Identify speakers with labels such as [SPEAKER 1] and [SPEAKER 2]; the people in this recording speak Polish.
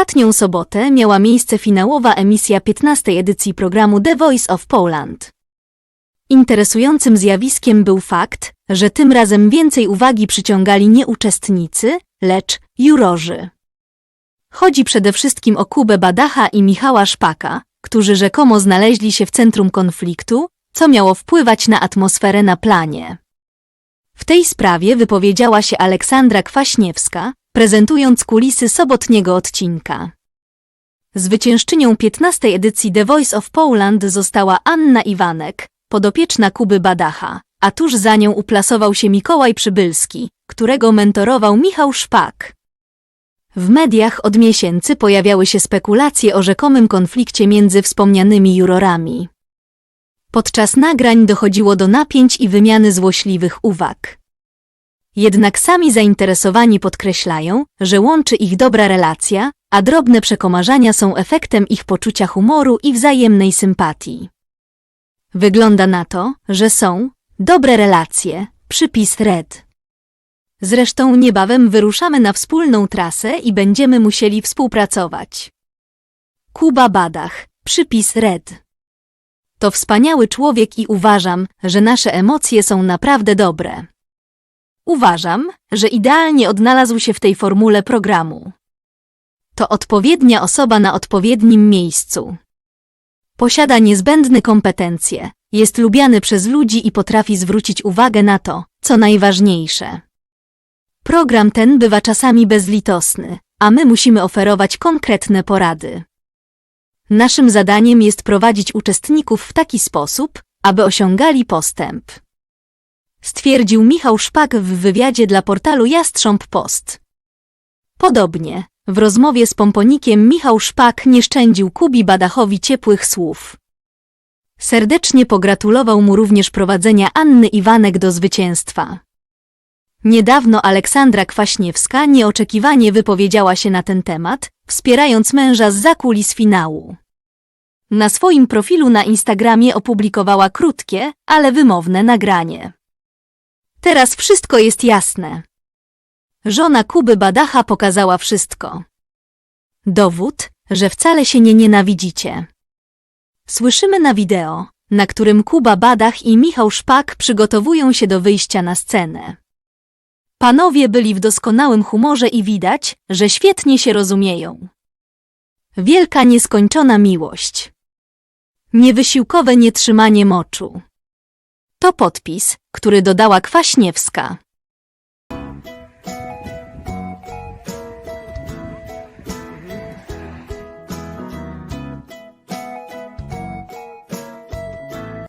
[SPEAKER 1] ostatnią sobotę miała miejsce finałowa emisja 15. edycji programu The Voice of Poland. Interesującym zjawiskiem był fakt, że tym razem więcej uwagi przyciągali nie uczestnicy, lecz jurorzy. Chodzi przede wszystkim o Kubę Badacha i Michała Szpaka, którzy rzekomo znaleźli się w centrum konfliktu, co miało wpływać na atmosferę na planie. W tej sprawie wypowiedziała się Aleksandra Kwaśniewska, prezentując kulisy sobotniego odcinka. Zwyciężczynią 15. edycji The Voice of Poland została Anna Iwanek, podopieczna Kuby Badacha, a tuż za nią uplasował się Mikołaj Przybylski, którego mentorował Michał Szpak. W mediach od miesięcy pojawiały się spekulacje o rzekomym konflikcie między wspomnianymi jurorami. Podczas nagrań dochodziło do napięć i wymiany złośliwych uwag. Jednak sami zainteresowani podkreślają, że łączy ich dobra relacja, a drobne przekomarzania są efektem ich poczucia humoru i wzajemnej sympatii. Wygląda na to, że są dobre relacje, przypis red. Zresztą niebawem wyruszamy na wspólną trasę i będziemy musieli współpracować. Kuba Badach, przypis red. To wspaniały człowiek i uważam, że nasze emocje są naprawdę dobre. Uważam, że idealnie odnalazł się w tej formule programu. To odpowiednia osoba na odpowiednim miejscu. Posiada niezbędne kompetencje, jest lubiany przez ludzi i potrafi zwrócić uwagę na to, co najważniejsze. Program ten bywa czasami bezlitosny, a my musimy oferować konkretne porady. Naszym zadaniem jest prowadzić uczestników w taki sposób, aby osiągali postęp. Stwierdził Michał Szpak w wywiadzie dla portalu Jastrząb Post. Podobnie, w rozmowie z Pomponikiem Michał Szpak nie szczędził Kubi Badachowi ciepłych słów. Serdecznie pogratulował mu również prowadzenia Anny Iwanek do zwycięstwa. Niedawno Aleksandra Kwaśniewska nieoczekiwanie wypowiedziała się na ten temat, wspierając męża z zakulis finału. Na swoim profilu na Instagramie opublikowała krótkie, ale wymowne nagranie. Teraz wszystko jest jasne. Żona Kuby Badacha pokazała wszystko. Dowód, że wcale się nie nienawidzicie. Słyszymy na wideo, na którym Kuba Badach i Michał Szpak przygotowują się do wyjścia na scenę. Panowie byli w doskonałym humorze i widać, że świetnie się rozumieją. Wielka nieskończona miłość. Niewysiłkowe nietrzymanie moczu. To podpis, który dodała Kwaśniewska.